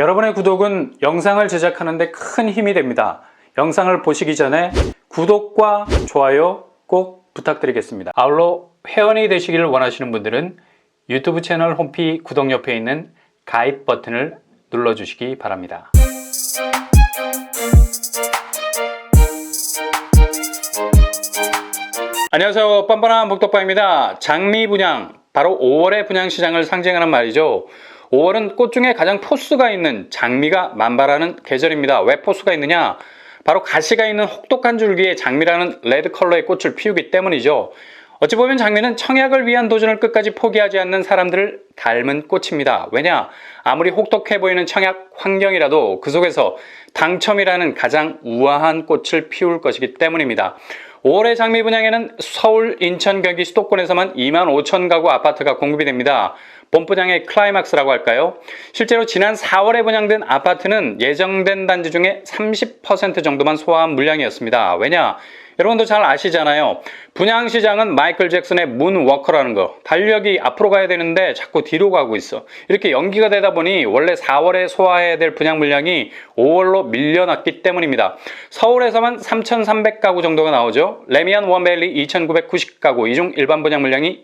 여러분의 구독은 영상을 제작하는데 큰 힘이 됩니다. 영상을 보시기 전에 구독과 좋아요 꼭 부탁드리겠습니다. 아울러 회원이 되시기를 원하시는 분들은 유튜브 채널 홈피 구독 옆에 있는 가입 버튼을 눌러주시기 바랍니다. 안녕하세요. 뻔뻔한 복덕방입니다. 장미 분양, 바로 5월의 분양 시장을 상징하는 말이죠. 5월은 꽃 중에 가장 포수가 있는 장미가 만발하는 계절입니다. 왜 포수가 있느냐? 바로 가시가 있는 혹독한 줄기에 장미라는 레드 컬러의 꽃을 피우기 때문이죠. 어찌 보면 장미는 청약을 위한 도전을 끝까지 포기하지 않는 사람들을 닮은 꽃입니다. 왜냐? 아무리 혹독해 보이는 청약 환경이라도 그 속에서 당첨이라는 가장 우아한 꽃을 피울 것이기 때문입니다. 5월의 장미 분양에는 서울, 인천, 경기 수도권에서만 2만 5천 가구 아파트가 공급이 됩니다. 본 분양의 클라이막스라고 할까요? 실제로 지난 4월에 분양된 아파트는 예정된 단지 중에 30% 정도만 소화한 물량이었습니다. 왜냐? 여러분도 잘 아시잖아요. 분양 시장은 마이클 잭슨의 문 워커라는 거. 달력이 앞으로 가야 되는데 자꾸 뒤로 가고 있어. 이렇게 연기가 되다 보니 원래 4월에 소화해야 될 분양 물량이 5월로 밀려났기 때문입니다. 서울에서만 3,300가구 정도가 나오죠. 레미안 원밸리 2,990가구, 이 중 일반 분양 물량이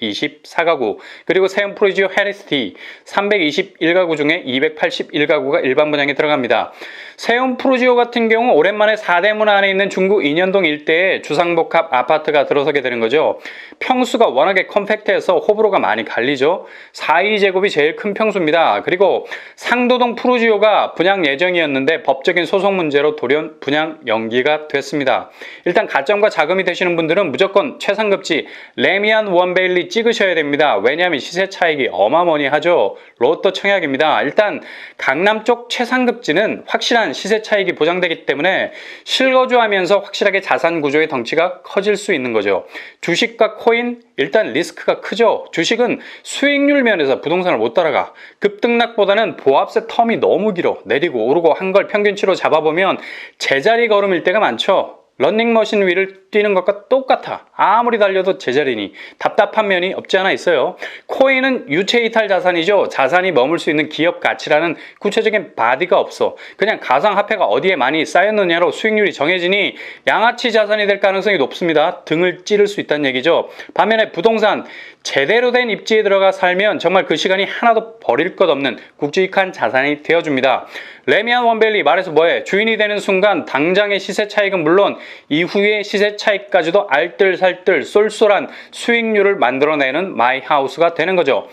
224가구, 그리고 세움 프로지오 해리스티 321가구 중에 281가구가 일반 분양에 들어갑니다. 세움 프로지오 같은 경우 오랜만에 4대문 안에 있는 중구 인현동 일대에 주상복합 아파트가 들어서게 되는 거죠. 평수가 워낙에 컴팩트해서 호불호가 많이 갈리죠. 4.2제곱이 제일 큰 평수입니다. 그리고 상도동 프로지오가 분양 예정이었는데 법적인 소송 문제로 돌연 분양 연기가 됐습니다. 일단 가점과 자금이 되시는 분들은 무조건 최상급지 레미안 원베일리 찍으셔야 됩니다. 왜냐하면 시세 차익이 어마어마하죠. 로또 청약입니다. 일단 강남 쪽 최상급지는 확실한 시세 차익이 보장되기 때문에 실거주하면서 확실하게 자산 구조의 덩치가 커질 수 있는 거죠. 주식과 코인 일단 리스크가 크죠. 주식은 수익률 면에서 부동산을 못 따라가. 급등락보다는 보합세 텀이 너무 길어. 내리고 오르고 한 걸 평균치로 잡아보면 제자리 걸음일 때가 많죠. 런닝머신 위를 뛰는 것과 똑같아. 아무리 달려도 제자리니 답답한 면이 없지 않아 있어요. 코인은 유체 이탈 자산이죠. 자산이 머물 수 있는 기업 가치라는 구체적인 바디가 없어. 그냥 가상화폐가 어디에 많이 쌓였느냐로 수익률이 정해지니 양아치 자산이 될 가능성이 높습니다. 등을 찌를 수 있다는 얘기죠. 반면에 부동산 제대로 된 입지에 들어가 살면 정말 그 시간이 하나도 버릴 것 없는 굵직한 자산이 되어줍니다. 레미안 원벨리 말해서 뭐해? 주인이 되는 순간 당장의 시세 차익은 물론 이후의 시세 차익까지도 알뜰살뜰 쏠쏠한 수익률을 만들어내는 마이하우스가 되는 거죠.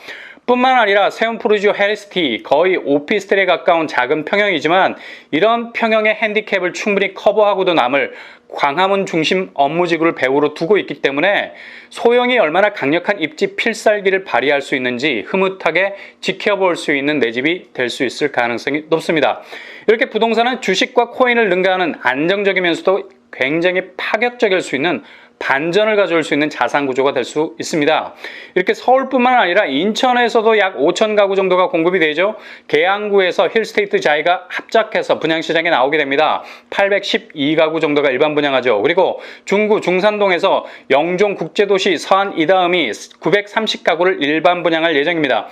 뿐만 아니라 세움 프루지오 헤리스티 거의 오피스텔에 가까운 작은 평형이지만 이런 평형의 핸디캡을 충분히 커버하고도 남을 광화문 중심 업무지구를 배후로 두고 있기 때문에 소형이 얼마나 강력한 입지 필살기를 발휘할 수 있는지 흐뭇하게 지켜볼 수 있는 내 집이 될 수 있을 가능성이 높습니다. 이렇게 부동산은 주식과 코인을 능가하는 안정적이면서도 굉장히 파격적일 수 있는 반전을 가져올 수 있는 자산 구조가 될 수 있습니다. 이렇게 서울뿐만 아니라 인천에서도 약 5천 가구 정도가 공급이 되죠. 계양구에서 힐스테이트 자이가 합작해서 분양시장에 나오게 됩니다. 812가구 정도가 일반 분양하죠. 그리고 중구 중산동에서 영종 국제도시 서안 이다음이 930가구를 일반 분양할 예정입니다.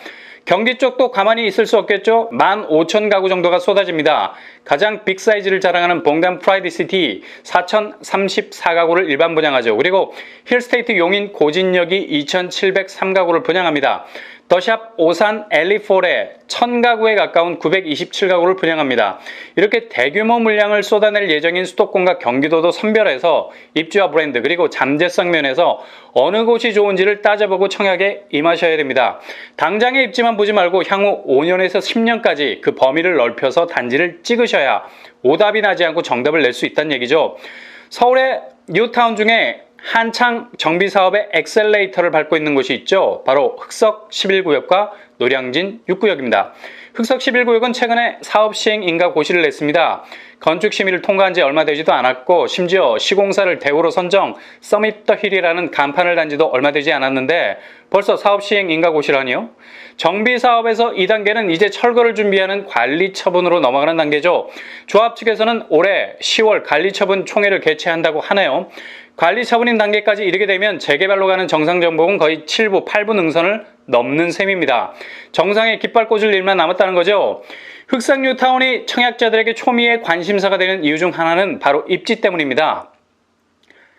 경기 쪽도 가만히 있을 수 없겠죠? 15,000 가구 정도가 쏟아집니다. 가장 빅 사이즈를 자랑하는 봉담 프라이드시티 4,034가구를 일반 분양하죠. 그리고 힐스테이트 용인 고진역이 2,703가구를 분양합니다. 더샵 오산 엘리폴에 1000가구에 가까운 927가구를 분양합니다. 이렇게 대규모 물량을 쏟아낼 예정인 수도권과 경기도도 선별해서 입주와 브랜드 그리고 잠재성 면에서 어느 곳이 좋은지를 따져보고 청약에 임하셔야 됩니다. 당장의 입지만 보지 말고 향후 5년에서 10년까지 그 범위를 넓혀서 단지를 찍으셔야 오답이 나지 않고 정답을 낼 수 있다는 얘기죠. 서울의 뉴타운 중에 한창 정비 사업의 엑셀레이터를 밟고 있는 곳이 있죠. 바로 흑석 11구역과 노량진 6구역입니다. 흑석 11구역은 최근에 사업 시행 인가 고시를 냈습니다. 건축 심의를 통과한 지 얼마 되지도 않았고 심지어 시공사를 대우로 선정 서밋 더 힐이라는 간판을 단 지도 얼마 되지 않았는데 벌써 사업 시행 인가 고시라니요? 정비 사업에서 2단계는 이제 철거를 준비하는 관리 처분으로 넘어가는 단계죠. 조합 측에서는 올해 10월 관리 처분 총회를 개최한다고 하네요. 관리 처분인 단계까지 이르게 되면 재개발로 가는 정상 정복은 거의 7부, 8부 능선을 넘는 셈입니다. 정상에 깃발 꽂을 일만 남았다는 거죠. 흑석 뉴타운이 청약자들에게 초미의 관심사가 되는 이유 중 하나는 바로 입지 때문입니다.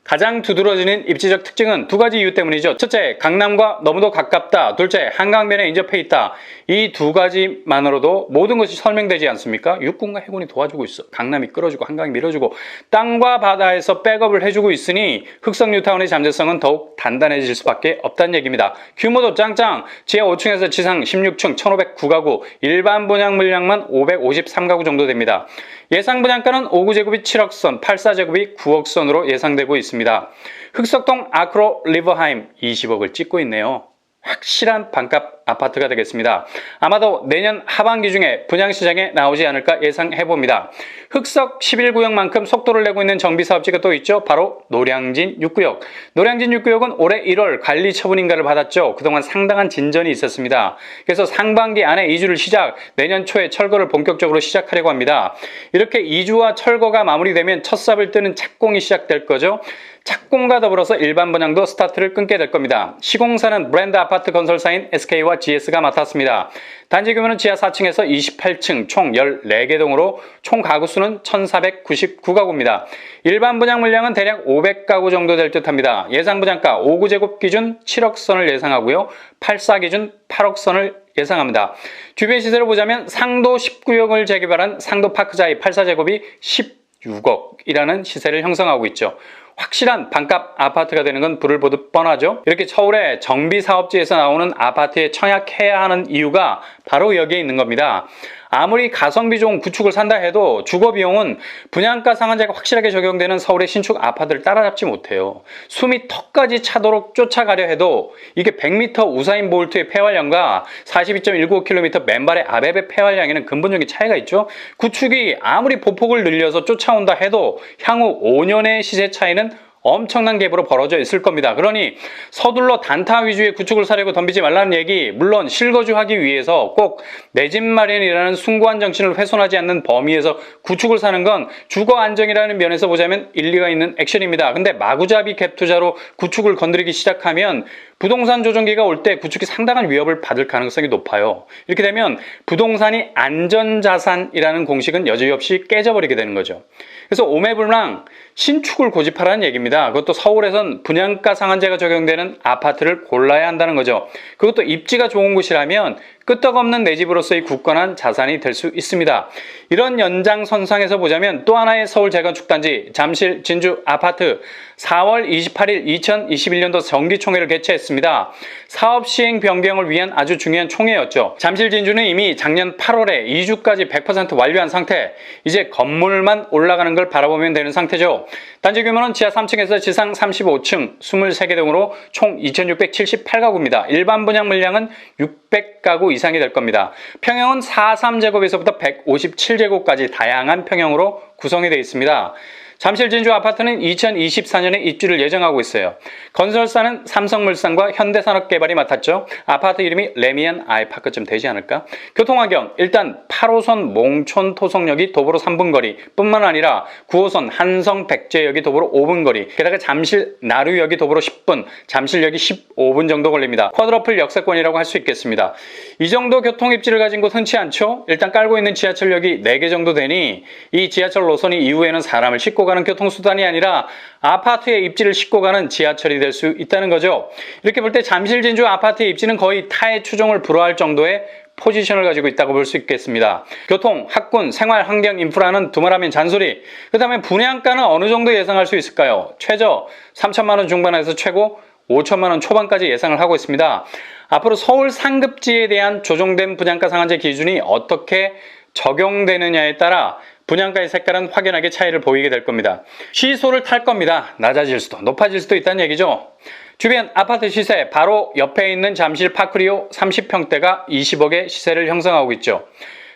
가장 두드러지는 입지적 특징은 두 가지 이유 때문이죠. 첫째, 강남과 너무도 가깝다. 둘째, 한강변에 인접해 있다. 이 두 가지만으로도 모든 것이 설명되지 않습니까? 육군과 해군이 도와주고 있어. 강남이 끌어주고 한강이 밀어주고 땅과 바다에서 백업을 해주고 있으니 흑석 뉴타운의 잠재성은 더욱 단단해질 수밖에 없다는 얘기입니다. 규모도 짱짱. 지하 5층에서 지상 16층 1,509가구, 일반 분양 물량만 553가구 정도 됩니다. 예상 분양가는 5구제곱이 7억 선, 84제곱이 9억 선으로 예상되고 있습니다. 흑석동 아크로 리버하임 20억을 찍고 있네요. 확실한 반값 아파트가 되겠습니다. 아마도 내년 하반기 중에 분양시장에 나오지 않을까 예상해 봅니다. 흑석 11구역만큼 속도를 내고 있는 정비사업지가 또 있죠. 바로 노량진 6구역. 노량진 6구역은 올해 1월 관리 처분 인가를 받았죠. 그동안 상당한 진전이 있었습니다. 그래서 상반기 안에 이주를 시작, 내년 초에 철거를 본격적으로 시작하려고 합니다. 이렇게 이주와 철거가 마무리되면 첫 삽을 뜨는 착공이 시작될 거죠. 착공과 더불어서 일반 분양도 스타트를 끊게 될 겁니다. 시공사는 브랜드 아파트 건설사인 SK와 GS가 맡았습니다. 단지 규모는 지하 4층에서 28층 총 14개 동으로 총 가구 수는 1,499가구입니다. 일반 분양 물량은 대략 500가구 정도 될 듯합니다. 예상 분양가 5구 제곱 기준 7억 선을 예상하고요. 84 기준 8억 선을 예상합니다. 주변 시세를 보자면 상도 19역을 재개발한 상도 파크자이 84제곱이 16억이라는 시세를 형성하고 있죠. 확실한 반값 아파트가 되는 건 불을 보듯 뻔하죠. 이렇게 서울의 정비 사업지에서 나오는 아파트에 청약해야 하는 이유가 바로 여기에 있는 겁니다. 아무리 가성비 좋은 구축을 산다 해도 주거 비용은 분양가 상한제가 확실하게 적용되는 서울의 신축 아파트를 따라잡지 못해요. 숨이 턱까지 차도록 쫓아가려 해도 이게 100m 우사인 볼트의 폐활량과 42.19km 맨발의 아베베 폐활량에는 근본적인 차이가 있죠. 구축이 아무리 보폭을 늘려서 쫓아온다 해도 향후 5년의 시세 차이는 엄청난 갭으로 벌어져 있을 겁니다. 그러니 서둘러 단타 위주의 구축을 사려고 덤비지 말라는 얘기, 물론 실거주하기 위해서 꼭 내 집 마련이라는 숭고한 정신을 훼손하지 않는 범위에서 구축을 사는 건 주거 안정이라는 면에서 보자면 일리가 있는 액션입니다. 근데 마구잡이 갭 투자로 구축을 건드리기 시작하면 부동산 조정기가 올 때 구축이 상당한 위협을 받을 가능성이 높아요. 이렇게 되면 부동산이 안전자산이라는 공식은 여지없이 깨져버리게 되는 거죠. 그래서 오매불망 신축을 고집하라는 얘기입니다. 그것도 서울에선 분양가 상한제가 적용되는 아파트를 골라야 한다는 거죠. 그것도 입지가 좋은 곳이라면 끄떡없는 내 집으로서의 굳건한 자산이 될 수 있습니다. 이런 연장선상에서 보자면 또 하나의 서울 재건축단지 잠실 진주 아파트 4월 28일 2021년도 정기총회를 개최했습니다. 사업 시행 변경을 위한 아주 중요한 총회였죠. 잠실 진주는 이미 작년 8월에 2주까지 100% 완료한 상태, 이제 건물만 올라가는 걸 바라보면 되는 상태죠. 단지 규모는 지하 3층에서 지상 35층 23개 등으로 총 2678가구입니다. 일반 분양 물량은 600가구 이상이 될 겁니다. 평형은 43제곱에서부터 157제곱까지 다양한 평형으로 구성이 되어 있습니다. 잠실 진주 아파트는 2024년에 입주를 예정하고 있어요. 건설사는 삼성물산과 현대산업개발이 맡았죠. 아파트 이름이 레미안 아이파크쯤 되지 않을까? 교통환경 일단 8호선 몽촌 토성역이 도보로 3분 거리 뿐만 아니라 9호선 한성 백제역이 도보로 5분 거리 게다가 잠실 나루역이 도보로 10분 잠실역이 15분 정도 걸립니다. 쿼드러플 역세권이라고 할 수 있겠습니다. 이 정도 교통 입지를 가진 곳 흔치 않죠? 일단 깔고 있는 지하철역이 4개 정도 되니 이 지하철 노선이 이후에는 사람을 싣고 가는 교통수단이 아니라 아파트의 입지를 싣고 가는 지하철이 될 수 있다는 거죠. 이렇게 볼 때 잠실 진주 아파트의 입지는 거의 타의 추종을 불허할 정도의 포지션을 가지고 있다고 볼 수 있겠습니다. 교통, 학군, 생활, 환경, 인프라는 두말하면 잔소리. 그 다음에 분양가는 어느 정도 예상할 수 있을까요? 최저 3천만 원 중반에서 최고 5천만 원 초반까지 예상을 하고 있습니다. 앞으로 서울 상급지에 대한 조정된 분양가 상한제 기준이 어떻게 적용되느냐에 따라 분양가의 색깔은 확연하게 차이를 보이게 될 겁니다. 시소를 탈 겁니다. 낮아질 수도 높아질 수도 있다는 얘기죠. 주변 아파트 시세 바로 옆에 있는 잠실 파크리오 30평대가 20억의 시세를 형성하고 있죠.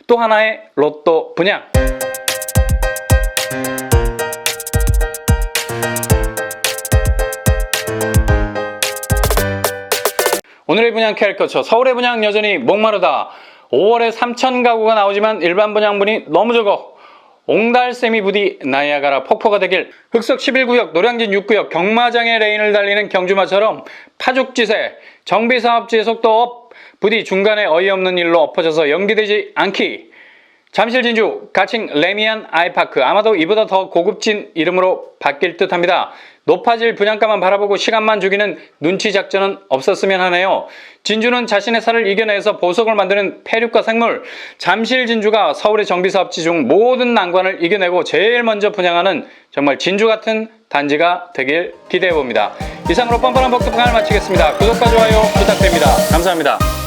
또 하나의 로또 분양. 오늘의 분양 캐릭터처 서울의 분양 여전히 목마르다. 5월에 3천 가구가 나오지만 일반 분양분이 너무 적어. 옹달샘이 부디 나이아가라 폭포가 되길 흑석 11구역 노량진 6구역 경마장의 레인을 달리는 경주마처럼 파죽지세 정비사업지의 속도 업 부디 중간에 어이없는 일로 엎어져서 연기되지 않기 잠실 진주 가칭 레미안 아이파크 아마도 이보다 더 고급진 이름으로 바뀔 듯 합니다. 높아질 분양가만 바라보고 시간만 죽이는 눈치 작전은 없었으면 하네요. 진주는 자신의 살을 이겨내서 보석을 만드는 폐륙과 생물 잠실 진주가 서울의 정비 사업지 중 모든 난관을 이겨내고 제일 먼저 분양하는 정말 진주 같은 단지가 되길 기대해 봅니다. 이상으로 뻔뻔한 복도방을 마치겠습니다. 구독과 좋아요 부탁드립니다. 감사합니다.